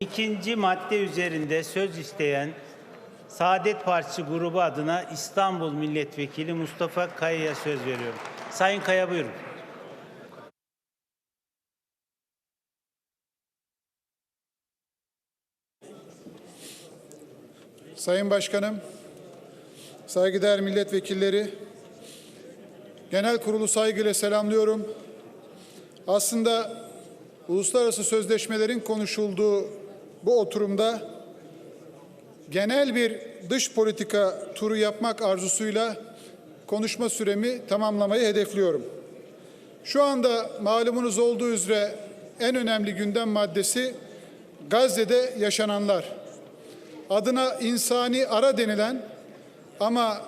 İkinci madde üzerinde söz isteyen Saadet Partisi grubu adına İstanbul Milletvekili Mustafa Kaya'ya söz veriyorum. Sayın Kaya buyurun. Sayın Başkanım, saygıdeğer milletvekilleri, genel kurulu saygıyla selamlıyorum. Aslında uluslararası sözleşmelerin konuşulduğu bu oturumda genel bir dış politika turu yapmak arzusuyla konuşma süremi tamamlamayı hedefliyorum. Şu anda malumunuz olduğu üzere en önemli gündem maddesi Gazze'de yaşananlar adına insani ara denilen ama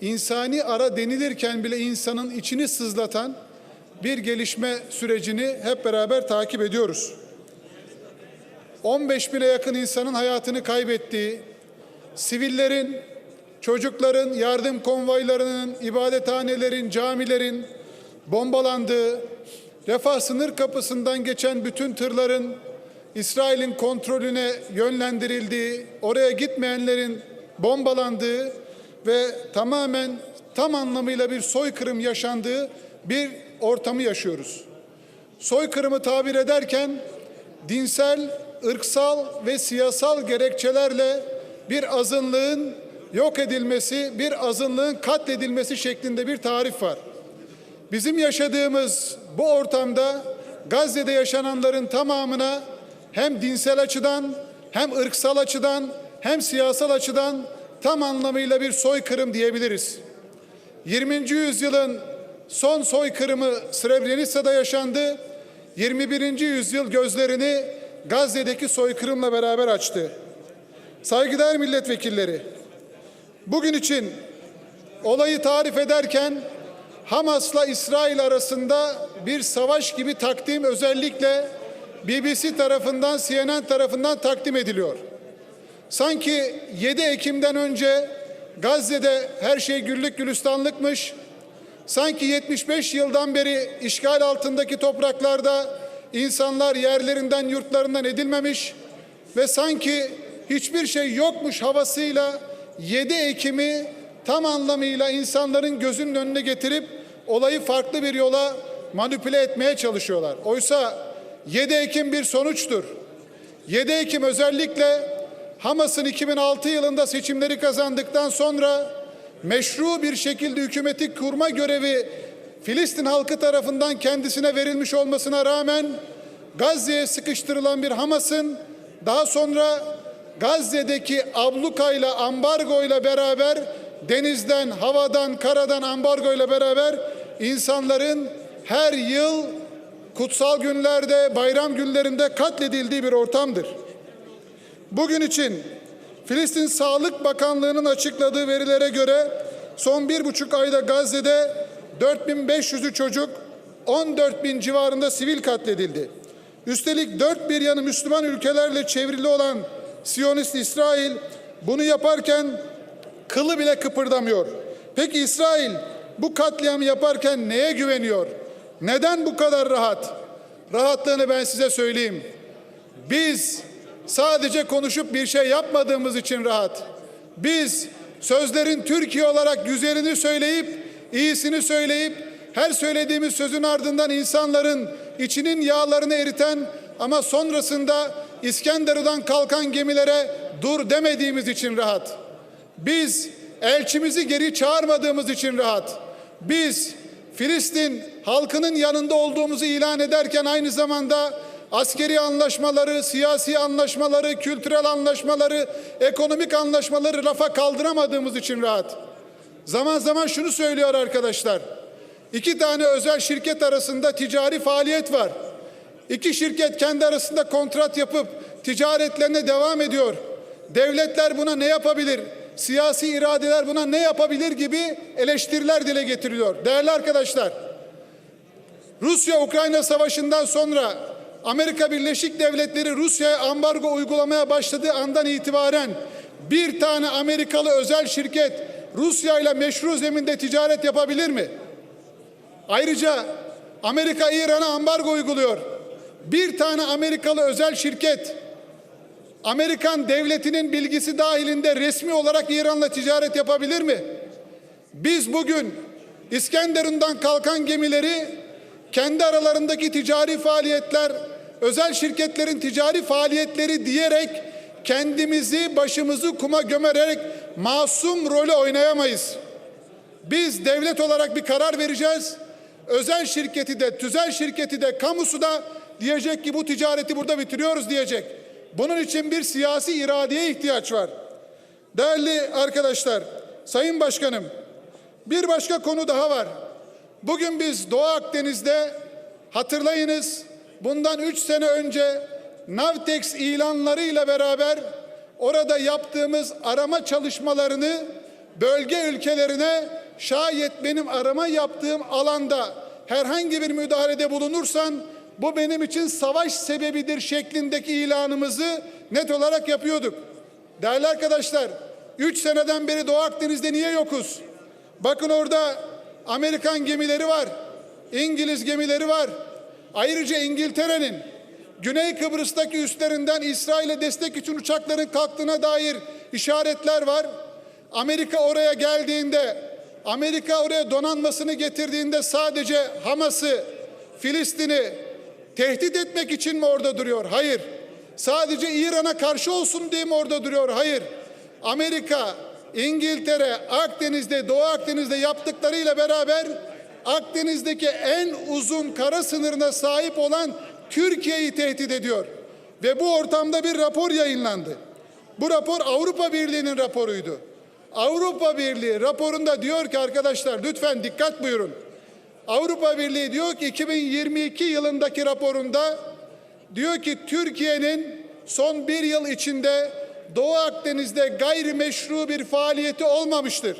insani ara denilirken bile insanın içini sızlatan bir gelişme sürecini hep beraber takip ediyoruz. 15 bine yakın insanın hayatını kaybettiği, sivillerin, çocukların, yardım konvoylarının, ibadethanelerin, camilerin bombalandığı, refah sınır kapısından geçen bütün tırların İsrail'in kontrolüne yönlendirildiği, oraya gitmeyenlerin bombalandığı ve tamamen tam anlamıyla bir soykırım yaşandığı bir ortamı yaşıyoruz. Soykırımı tabir ederken dinsel, ırksal ve siyasal gerekçelerle bir azınlığın yok edilmesi, bir azınlığın katledilmesi şeklinde bir tarif var. Bizim yaşadığımız bu ortamda Gazze'de yaşananların tamamına hem dinsel açıdan hem ırksal açıdan hem siyasal açıdan tam anlamıyla bir soykırım diyebiliriz. 20. yüzyılın son soykırımı Srebrenica'da yaşandı. 21. yüzyıl gözlerini Gazze'deki soykırımla beraber açtı. Saygıdeğer milletvekilleri, bugün için olayı tarif ederken Hamas'la İsrail arasında bir savaş gibi takdim özellikle BBC tarafından, CNN tarafından takdim ediliyor. Sanki 7 Ekim'den önce Gazze'de her şey güllük gülistanlıkmış. Sanki 75 yıldan beri işgal altındaki topraklarda insanlar yerlerinden, yurtlarından edilmemiş ve sanki hiçbir şey yokmuş havasıyla 7 Ekim'i tam anlamıyla insanların gözünün önüne getirip olayı farklı bir yola manipüle etmeye çalışıyorlar. Oysa 7 Ekim bir sonuçtur. 7 Ekim özellikle Hamas'ın 2006 yılında seçimleri kazandıktan sonra meşru bir şekilde hükümeti kurma görevi Filistin halkı tarafından kendisine verilmiş olmasına rağmen Gazze'ye sıkıştırılan bir Hamas'ın daha sonra Gazze'deki ablukayla, ambargoyla beraber denizden, havadan, karadan ambargoyla beraber insanların her yıl kutsal günlerde, bayram günlerinde katledildiği bir ortamdır. Bugün için Filistin Sağlık Bakanlığı'nın açıkladığı verilere göre son bir buçuk ayda Gazze'de 4500'ü çocuk, 14 bin civarında sivil katledildi. Üstelik dört bir yanı Müslüman ülkelerle çevrili olan Siyonist İsrail bunu yaparken kılı bile kıpırdamıyor. Peki İsrail bu katliamı yaparken neye güveniyor? Neden bu kadar rahat? Rahatlığını ben size söyleyeyim. Biz sadece konuşup bir şey yapmadığımız için rahat. Biz sözlerin Türkiye olarak güzelini söyleyip, iyisini söyleyip, her söylediğimiz sözün ardından insanların içinin yağlarını eriten ama sonrasında İskenderun'dan kalkan gemilere dur demediğimiz için rahat. Biz elçimizi geri çağırmadığımız için rahat. Biz Filistin halkının yanında olduğumuzu ilan ederken aynı zamanda askeri anlaşmaları, siyasi anlaşmaları, kültürel anlaşmaları, ekonomik anlaşmaları rafa kaldıramadığımız için rahat. Zaman zaman şunu söylüyor arkadaşlar. İki tane özel şirket arasında ticari faaliyet var. İki şirket kendi arasında kontrat yapıp ticaretlerine devam ediyor. Devletler buna ne yapabilir? Siyasi iradeler buna ne yapabilir gibi eleştiriler dile getiriliyor. Değerli arkadaşlar, Rusya-Ukrayna savaşından sonra Amerika Birleşik Devletleri Rusya'ya ambargo uygulamaya başladığı andan itibaren bir tane Amerikalı özel şirket Rusya ile meşru zeminde ticaret yapabilir mi? Ayrıca Amerika İran'a ambargo uyguluyor. Bir tane Amerikalı özel şirket Amerikan devletinin bilgisi dahilinde resmi olarak İran'la ticaret yapabilir mi? Biz bugün İskenderun'dan kalkan gemileri kendi aralarındaki ticari faaliyetler, özel şirketlerin ticari faaliyetleri diyerek kendimizi başımızı kuma gömerek masum rolü oynayamayız. Biz devlet olarak bir karar vereceğiz. Özel şirketi de, tüzel şirketi de, kamusu da diyecek ki bu ticareti burada bitiriyoruz diyecek. Bunun için bir siyasi iradeye ihtiyaç var. Değerli arkadaşlar, Sayın Başkanım, bir başka konu daha var. Bugün biz Doğu Akdeniz'de hatırlayınız bundan üç sene önce Navtex ilanlarıyla beraber orada yaptığımız arama çalışmalarını bölge ülkelerine şayet benim arama yaptığım alanda herhangi bir müdahalede bulunursan bu benim için savaş sebebidir şeklindeki ilanımızı net olarak yapıyorduk. Değerli arkadaşlar, üç seneden beri Doğu Akdeniz'de niye yokuz? Bakın orada Amerikan gemileri var, İngiliz gemileri var. Ayrıca İngiltere'nin Güney Kıbrıs'taki üslerinden İsrail'e destek için uçakların kalktığına dair işaretler var. Amerika oraya geldiğinde, Amerika oraya donanmasını getirdiğinde sadece Hamas'ı, Filistin'i tehdit etmek için mi orada duruyor? Hayır. Sadece İran'a karşı olsun diye mi orada duruyor? Hayır. Amerika, İngiltere, Akdeniz'de, Doğu Akdeniz'de yaptıklarıyla beraber Akdeniz'deki en uzun kara sınırına sahip olan Türkiye'yi tehdit ediyor. Ve bu ortamda bir rapor yayınlandı. Bu rapor Avrupa Birliği'nin raporuydu. Avrupa Birliği raporunda diyor ki arkadaşlar lütfen dikkat buyurun. Avrupa Birliği diyor ki 2022 yılındaki raporunda diyor ki Türkiye'nin son bir yıl içinde Doğu Akdeniz'de gayrimeşru bir faaliyeti olmamıştır.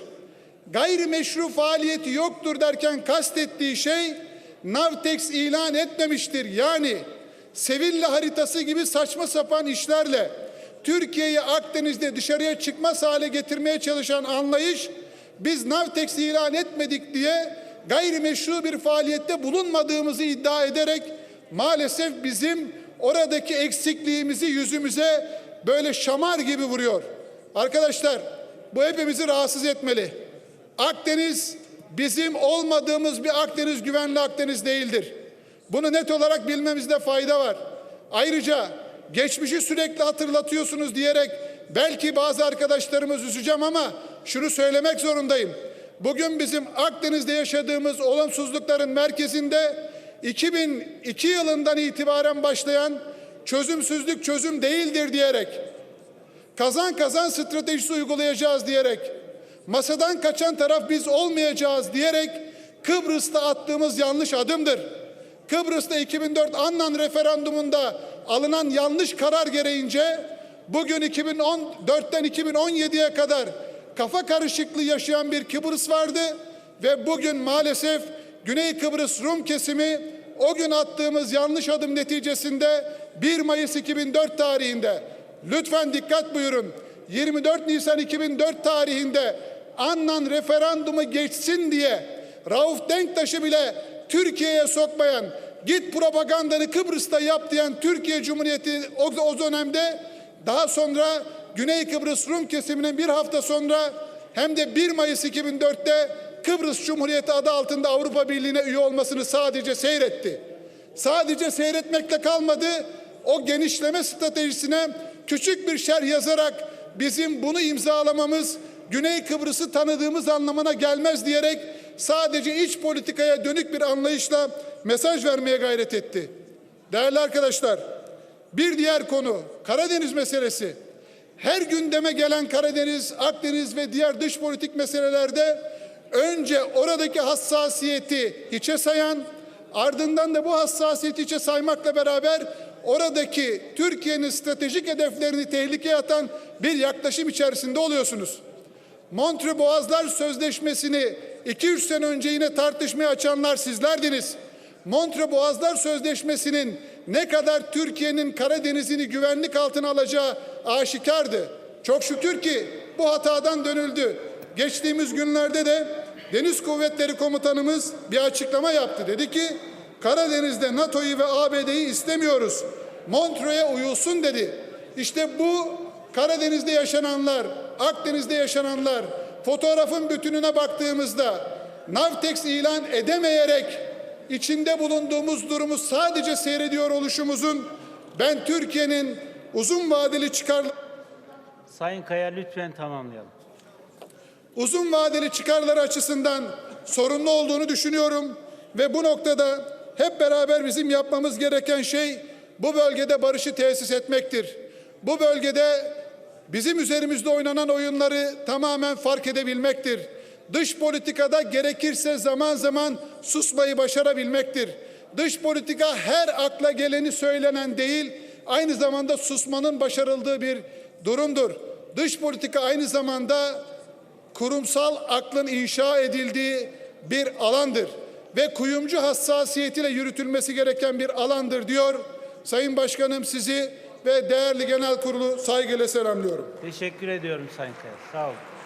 Gayrimeşru faaliyeti yoktur derken kastettiği şey Navtex ilan etmemiştir. Yani Sevilla haritası gibi saçma sapan işlerle Türkiye'yi Akdeniz'de dışarıya çıkmaz hale getirmeye çalışan anlayış biz Navtex ilan etmedik diye gayrimeşru bir faaliyette bulunmadığımızı iddia ederek maalesef bizim oradaki eksikliğimizi yüzümüze böyle şamar gibi vuruyor. Arkadaşlar bu hepimizi rahatsız etmeli. Akdeniz bizim olmadığımız bir Akdeniz güvenli Akdeniz değildir. Bunu net olarak bilmemizde fayda var. Ayrıca geçmişi sürekli hatırlatıyorsunuz diyerek belki bazı arkadaşlarımız üzeceğim ama şunu söylemek zorundayım. Bugün bizim Akdeniz'de yaşadığımız olumsuzlukların merkezinde 2002 yılından itibaren başlayan çözümsüzlük çözüm değildir diyerek kazan kazan stratejisi uygulayacağız diyerek masadan kaçan taraf biz olmayacağız diyerek Kıbrıs'ta attığımız yanlış adımdır. Kıbrıs'ta 2004 Annan referandumunda alınan yanlış karar gereğince bugün 2014'ten 2017'ye kadar kafa karışıklığı yaşayan bir Kıbrıs vardı ve bugün maalesef Güney Kıbrıs Rum kesimi o gün attığımız yanlış adım neticesinde 1 Mayıs 2004 tarihinde lütfen dikkat buyurun 24 Nisan 2004 tarihinde Annan referandumu geçsin diye Rauf Denktaş'ı bile Türkiye'ye sokmayan git propagandanı Kıbrıs'ta yap diyen Türkiye Cumhuriyeti o, o dönemde daha sonra Güney Kıbrıs Rum kesiminin bir hafta sonra hem de 1 Mayıs 2004'te Kıbrıs Cumhuriyeti adı altında Avrupa Birliği'ne üye olmasını sadece seyretti. Sadece seyretmekle kalmadı. O genişleme stratejisine küçük bir şer yazarak bizim bunu imzalamamız Güney Kıbrıs'ı tanıdığımız anlamına gelmez diyerek sadece iç politikaya dönük bir anlayışla mesaj vermeye gayret etti. Değerli arkadaşlar, bir diğer konu Karadeniz meselesi. Her gündeme gelen Karadeniz, Akdeniz ve diğer dış politik meselelerde önce oradaki hassasiyeti hiçe sayan, ardından da bu hassasiyeti hiçe saymakla beraber oradaki Türkiye'nin stratejik hedeflerini tehlikeye atan bir yaklaşım içerisinde oluyorsunuz. Montre Boğazlar Sözleşmesi'ni 2-3 sene önce yine tartışmaya açanlar sizlerdiniz. Montre Boğazlar Sözleşmesi'nin ne kadar Türkiye'nin Karadeniz'ini güvenlik altına alacağı aşikardı. Çok şükür ki bu hatadan dönüldü. Geçtiğimiz günlerde de Deniz Kuvvetleri Komutanımız bir açıklama yaptı. Dedi ki Karadeniz'de NATO'yu ve ABD'yi istemiyoruz. Montreux'e uyulsun dedi. İşte bu Karadeniz'de yaşananlar, Akdeniz'de yaşananlar, fotoğrafın bütününe baktığımızda Navtex ilan edemeyerek içinde bulunduğumuz durumu sadece seyrediyor oluşumuzun ben Türkiye'nin uzun vadeli çıkarları Sayın Kaya lütfen tamamlayalım. uzun vadeli çıkarları açısından sorunlu olduğunu düşünüyorum ve bu noktada hep beraber bizim yapmamız gereken şey bu bölgede barışı tesis etmektir. Bu bölgede bizim üzerimizde oynanan oyunları tamamen fark edebilmektir. Dış politikada gerekirse zaman zaman susmayı başarabilmektir. Dış politika her akla geleni söylenen değil, aynı zamanda susmanın başarıldığı bir durumdur. Dış politika aynı zamanda kurumsal aklın inşa edildiği bir alandır ve kuyumcu hassasiyetiyle yürütülmesi gereken bir alandır diyor. Sayın Başkanım sizi ve değerli genel kurulu saygıyla selamlıyorum. Teşekkür ediyorum Sayın Kaya. Sağ olun.